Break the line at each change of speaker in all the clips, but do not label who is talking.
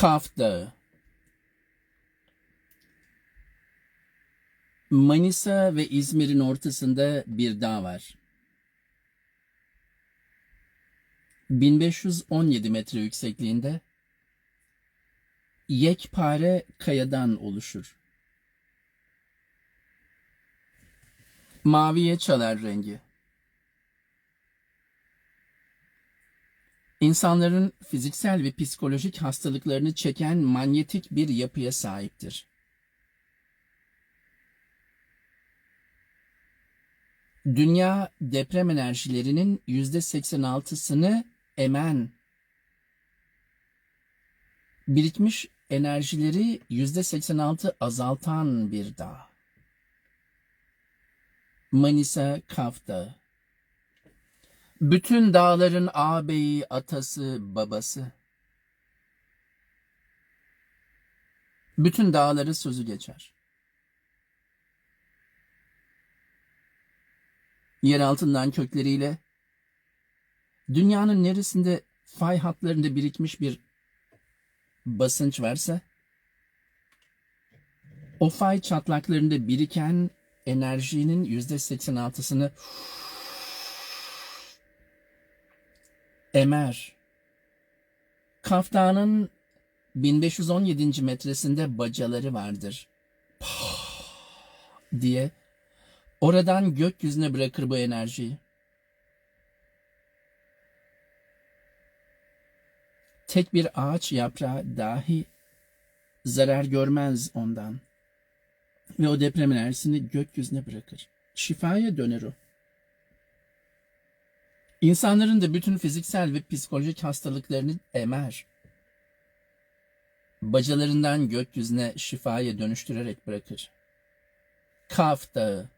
Kaf Manisa ve İzmir'in ortasında bir dağ var. 1517 metre yüksekliğinde yekpare kayadan oluşur. Maviye çalar rengi. İnsanların fiziksel ve psikolojik hastalıklarını çeken manyetik bir yapıya sahiptir. Dünya deprem enerjilerinin %86'sını emen, birikmiş enerjileri %86 azaltan bir dağ. Manisa Kaf Dağı. Bütün dağların ağabeyi, atası, babası. Bütün dağları sözü geçer. Yer altından kökleriyle dünyanın neresinde fay hatlarında birikmiş bir basınç varsa o fay çatlaklarında biriken enerjinin yüzde 86'sını emer. Kaf Dağı'nın 1517. metresinde bacaları vardır. diye oradan gökyüzüne bırakır bu enerjiyi. Tek bir ağaç yaprağı dahi zarar görmez ondan. Ve o deprem enerjisini gökyüzüne bırakır. Şifaya döner o. İnsanların da bütün fiziksel ve psikolojik hastalıklarını emer. Bacalarından gökyüzüne şifaya dönüştürerek bırakır. Kaf Dağı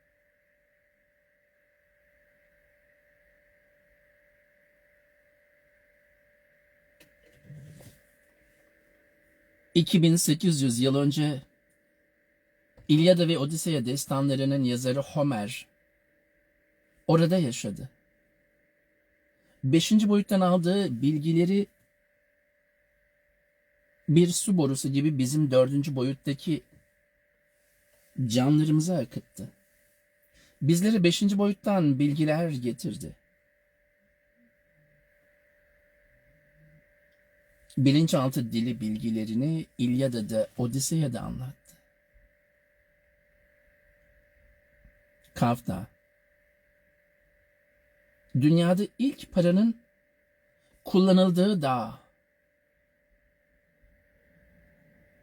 2800 yıl önce İlyada ve Odiseya destanlarının yazarı Homer orada yaşadı. Beşinci boyuttan aldığı bilgileri bir su borusu gibi bizim dördüncü boyuttaki canlarımıza akıttı. Bizlere beşinci boyuttan bilgiler getirdi. bilinçaltı dili bilgilerini İlyada'da, Odise'ye de anlattı. Kafta Dünyada ilk paranın kullanıldığı dağ.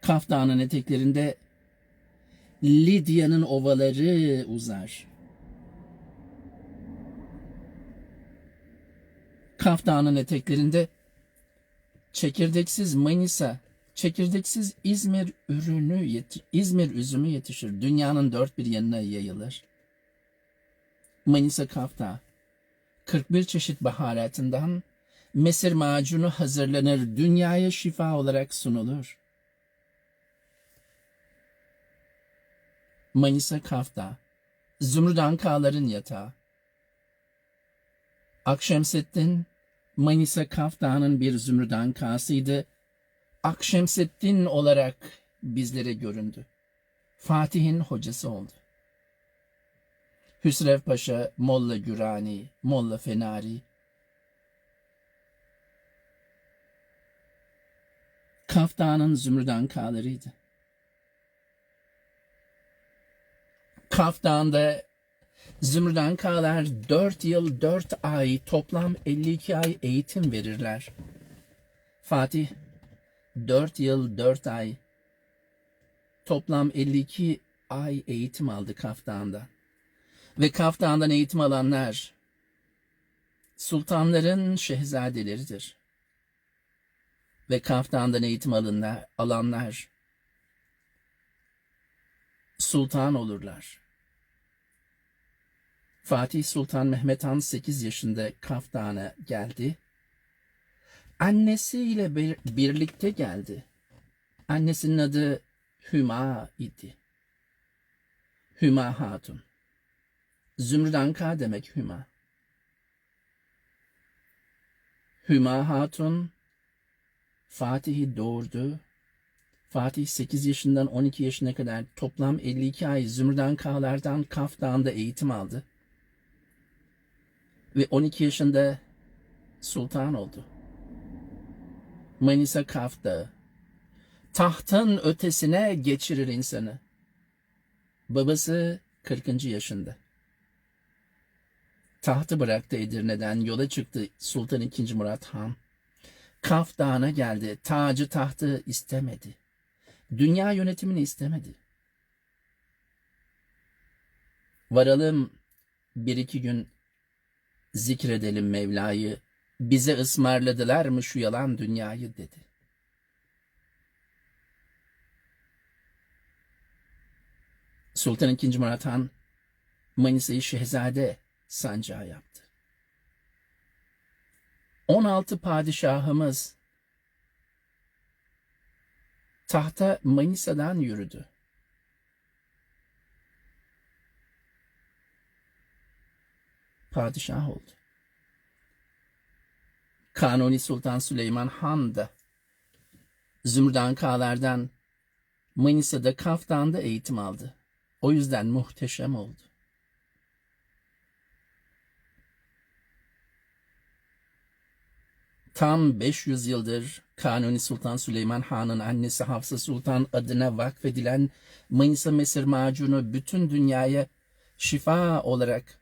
Kaf Dağı'nın eteklerinde Lidya'nın ovaları uzar. Kaf Dağı'nın eteklerinde çekirdeksiz Manisa, çekirdeksiz İzmir ürünü İzmir üzümü yetişir. Dünyanın dört bir yanına yayılır. Manisa kafta 41 çeşit baharatından mesir macunu hazırlanır, dünyaya şifa olarak sunulur. Manisa kafta Zümrüt Ankaların yatağı. Akşemseddin Manisa Kaf Dağı'nın bir zümrüt ankasıydı. Akşemseddin olarak bizlere göründü. Fatih'in hocası oldu. Hüsrev Paşa, Molla Gürani, Molla Fenari. Kaf Dağı'nın zümrüt ankalarıydı. Kaf Dağı'nda Zümrüt Ankalar 4 yıl 4 ay toplam 52 ay eğitim verirler. Fatih 4 yıl 4 ay toplam 52 ay eğitim aldı Kaftan'da. Ve Kaftan'dan eğitim alanlar sultanların şehzadeleridir. Ve Kaftan'dan eğitim alınlar, alanlar sultan olurlar. Fatih Sultan Mehmet Han 8 yaşında Kaf Dağı'na geldi. Annesiyle bir, birlikte geldi. Annesinin adı Hüma idi. Hüma Hatun. Zümrüt Anka demek Hüma. Hüma Hatun Fatih'i doğurdu Fatih 8 yaşından 12 yaşına kadar toplam 52 ay Zümrüdan Kağlar'dan Kaf Dağı'nda eğitim aldı. Ve 12 yaşında sultan oldu. Manisa Kaf Dağı. Tahtın ötesine geçirir insanı. Babası 40. yaşında. Tahtı bıraktı Edirne'den yola çıktı Sultan II. Murat Han. Kaf Dağı'na geldi. Tacı tahtı istemedi. Dünya yönetimini istemedi. Varalım bir iki gün zikredelim Mevla'yı. Bize ısmarladılar mı şu yalan dünyayı dedi. Sultan II. Murat Han Manisa'yı şehzade sancağı yaptı. 16 padişahımız tahta Manisa'dan yürüdü. Padişah oldu. Kanuni Sultan Süleyman Han da Zümrüdan Kağlar'dan Manisa'da Kaftan'da eğitim aldı. O yüzden muhteşem oldu. Tam 500 yıldır Kanuni Sultan Süleyman Han'ın annesi Hafsa Sultan adına vakfedilen Manisa Mesir macunu bütün dünyaya şifa olarak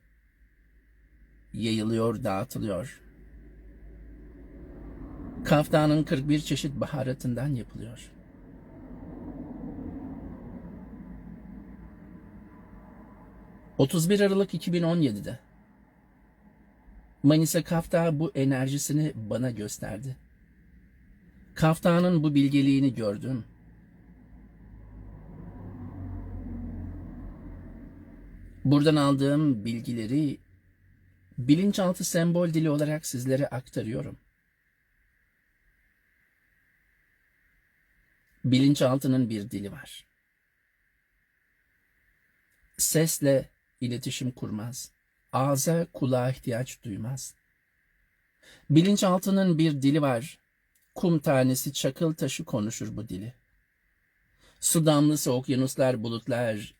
yayılıyor, dağıtılıyor. Kaftanın 41 çeşit baharatından yapılıyor. ...31 Aralık 2017'de... Manisa Kafta bu enerjisini bana gösterdi. Kafta'nın bu bilgeliğini gördüm. Buradan aldığım bilgileri bilinçaltı sembol dili olarak sizlere aktarıyorum. Bilinçaltının bir dili var. Sesle iletişim kurmaz. Ağza kulağa ihtiyaç duymaz. Bilinçaltının bir dili var. Kum tanesi çakıl taşı konuşur bu dili. Su damlası okyanuslar bulutlar.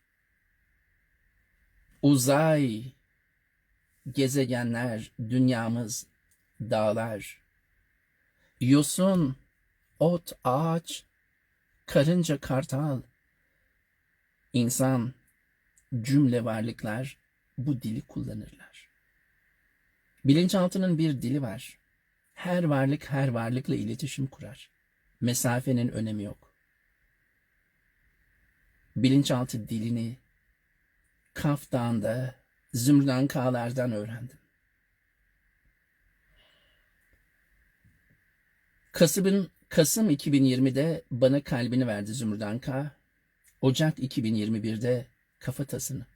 Uzay, gezegenler, dünyamız, dağlar. Yosun, ot, ağaç, karınca, kartal, insan, cümle varlıklar bu dili kullanırlar. Bilinçaltının bir dili var. Her varlık her varlıkla iletişim kurar. Mesafenin önemi yok. Bilinçaltı dilini Kaf Dağı'nda Zümrüdan Kağlar'dan öğrendim. Kasım'ın Kasım 2020'de bana kalbini verdi Zümrüdan K. Ocak 2021'de kafatasını.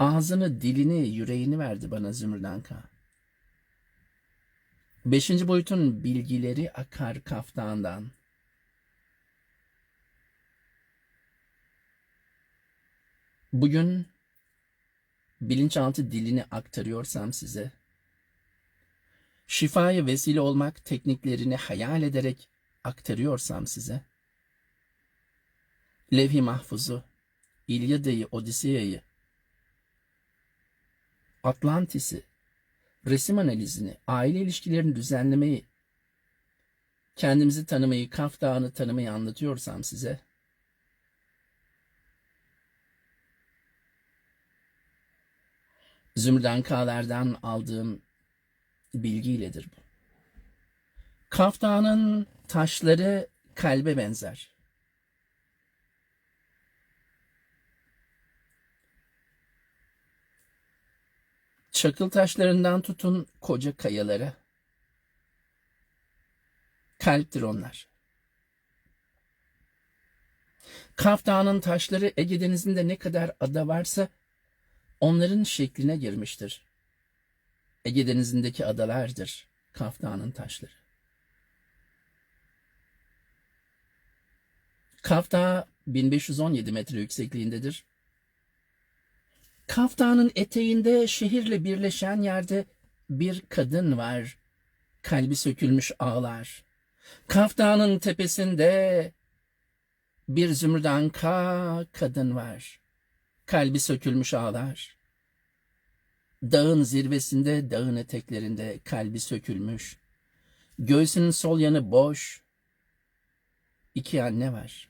Ağzını, dilini, yüreğini verdi bana Zümrüdan K. Beşinci boyutun bilgileri akar kaftandan. Bugün bilinçaltı dilini aktarıyorsam size, şifaya vesile olmak tekniklerini hayal ederek aktarıyorsam size, Levh-i Mahfuz'u, İlyada'yı, Odise'yi, Atlantis'i, resim analizini, aile ilişkilerini düzenlemeyi, kendimizi tanımayı, Kaf Dağı'nı tanımayı anlatıyorsam size, Zümrüden Kağlar'dan aldığım bilgiyledir bu. Kaf Dağı'nın taşları kalbe benzer. Çakıl taşlarından tutun koca kayalara. Kalptir onlar. Kaf Dağı'nın taşları Ege Denizi'nde ne kadar ada varsa onların şekline girmiştir. Ege Denizi'ndeki adalardır Kaf Dağı'nın taşları. Kaf Dağı 1517 metre yüksekliğindedir. Kaf Dağı'nın eteğinde şehirle birleşen yerde bir kadın var. Kalbi sökülmüş ağlar. Kaf Dağı'nın tepesinde bir zümrüdanka kadın var. Kalbi sökülmüş ağlar. Dağın zirvesinde, dağın eteklerinde kalbi sökülmüş. Göğsünün sol yanı boş. İki anne var.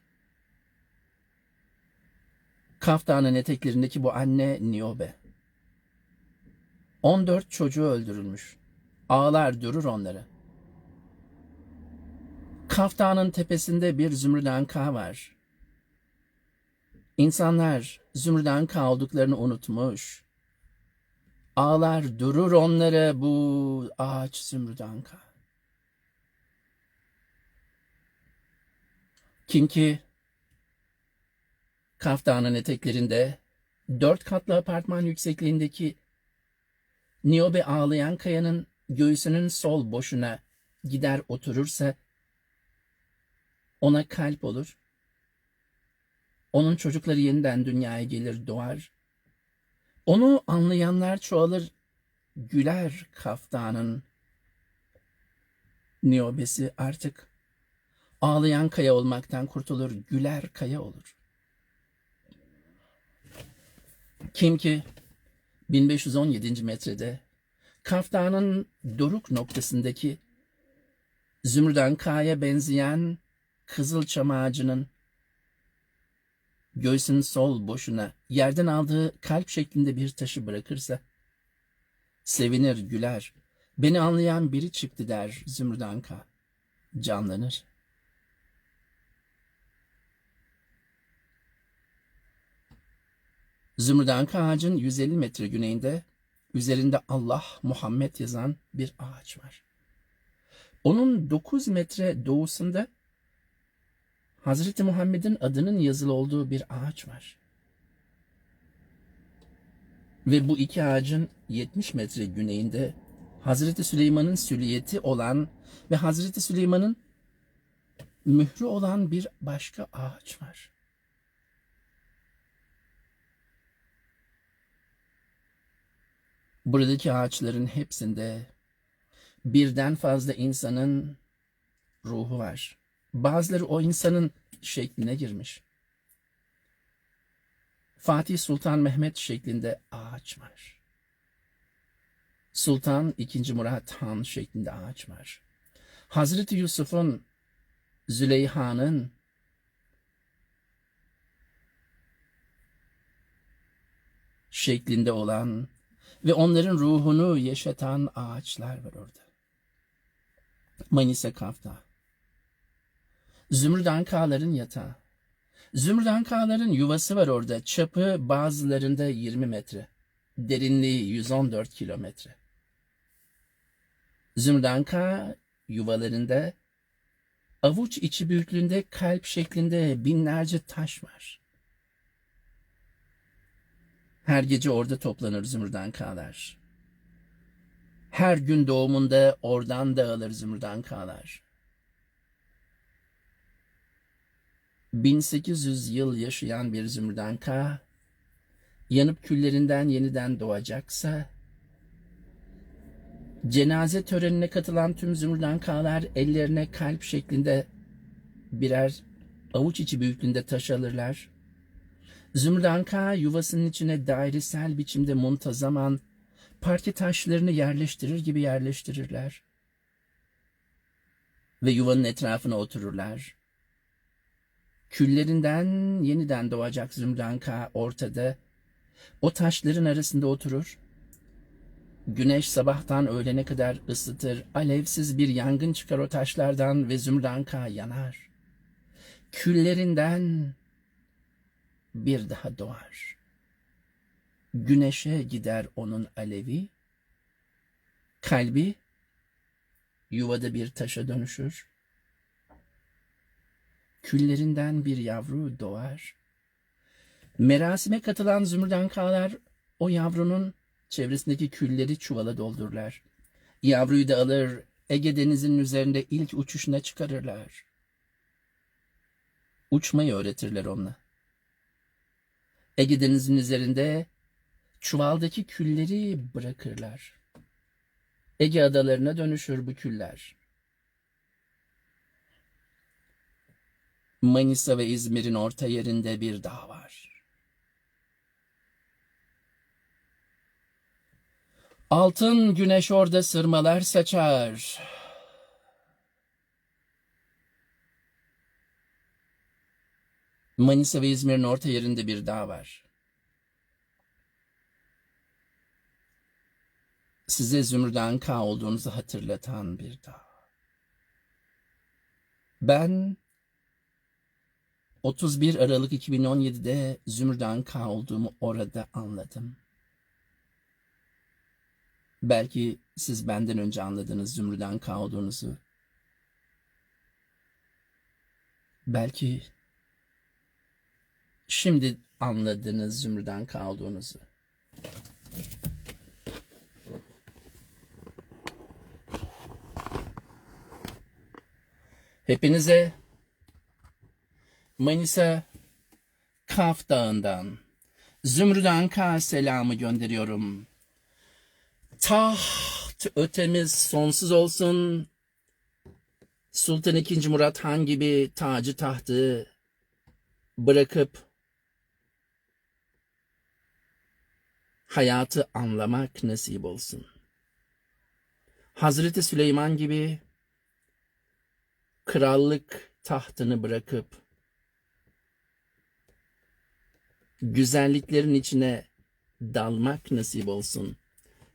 Kaf Dağı'nın eteklerindeki bu anne Niobe. 14 çocuğu öldürülmüş. Ağlar durur onları. Kaf Dağı'nın tepesinde bir zümrüdanka var. İnsanlar zümrüdanka olduklarını unutmuş. Ağlar durur onları bu ağaç zümrüdanka. Kim ki Kaf eteklerinde dört katlı apartman yüksekliğindeki Niobe ağlayan kayanın göğsünün sol boşuna gider oturursa ona kalp olur. Onun çocukları yeniden dünyaya gelir doğar. Onu anlayanlar çoğalır güler kaftanın Niobesi artık ağlayan kaya olmaktan kurtulur güler kaya olur. Kim ki 1517. metrede Kaf doruk noktasındaki Zümrüdan Kaya benzeyen kızılçam ağacının göğsünün sol boşuna yerden aldığı kalp şeklinde bir taşı bırakırsa sevinir güler beni anlayan biri çıktı der Zümrüdanka canlanır. Zümrüdanka ağacın 150 metre güneyinde üzerinde Allah Muhammed yazan bir ağaç var. Onun 9 metre doğusunda Hazreti Muhammed'in adının yazılı olduğu bir ağaç var. Ve bu iki ağacın 70 metre güneyinde Hazreti Süleyman'ın süliyeti olan ve Hazreti Süleyman'ın mührü olan bir başka ağaç var. Buradaki ağaçların hepsinde birden fazla insanın ruhu var. Bazıları o insanın şekline girmiş. Fatih Sultan Mehmet şeklinde ağaç var. Sultan II. Murat Han şeklinde ağaç var. Hazreti Yusuf'un, Züleyha'nın, şeklinde olan ve onların ruhunu yaşatan ağaçlar var orada. Manisa Kafta. Zümrüt ankaların yatağı. Zümrüt ankaların yuvası var orada. Çapı bazılarında 20 metre. Derinliği 114 kilometre. Zümrüt anka yuvalarında avuç içi büyüklüğünde kalp şeklinde binlerce taş var. Her gece orada toplanır zümrüdankalar. Her gün doğumunda oradan dağılır zümrüdankalar. 1800 yıl yaşayan bir zümrüdanka yanıp küllerinden yeniden doğacaksa cenaze törenine katılan tüm zümrüdankalar ellerine kalp şeklinde birer avuç içi büyüklüğünde taş alırlar. Zümrüdanka yuvasının içine dairesel biçimde muntazaman parke taşlarını yerleştirir gibi yerleştirirler. Ve yuvanın etrafına otururlar. Küllerinden yeniden doğacak Zümranka ortada, o taşların arasında oturur. Güneş sabahtan öğlene kadar ısıtır, alevsiz bir yangın çıkar o taşlardan ve Zümranka yanar. Küllerinden bir daha doğar. Güneşe gider onun alevi, kalbi yuvada bir taşa dönüşür küllerinden bir yavru doğar. Merasime katılan zümrüdankalar o yavrunun çevresindeki külleri çuvala doldururlar. Yavruyu da alır Ege denizinin üzerinde ilk uçuşuna çıkarırlar. Uçmayı öğretirler onunla. Ege denizinin üzerinde çuvaldaki külleri bırakırlar. Ege adalarına dönüşür bu küller. Manisa ve İzmir'in orta yerinde bir dağ var. Altın güneş orada sırmalar saçar. Manisa ve İzmir'in orta yerinde bir dağ var. Size Zümrüt K olduğunuzu hatırlatan bir dağ. Ben 31 Aralık 2017'de Zümrüt K olduğumu orada anladım. Belki siz benden önce anladınız Zümrüt K olduğunuzu. Belki şimdi anladınız Zümrüt K olduğunuzu. Hepinize Manisa Kaf Dağı'ndan Zümrüt Anka selamı gönderiyorum. Taht ötemiz sonsuz olsun. Sultan II. Murat Han gibi tacı tahtı bırakıp hayatı anlamak nasip olsun. Hazreti Süleyman gibi krallık tahtını bırakıp güzelliklerin içine dalmak nasip olsun.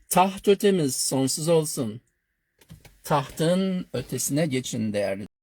Taht ötemiz sonsuz olsun. Tahtın ötesine geçin değerli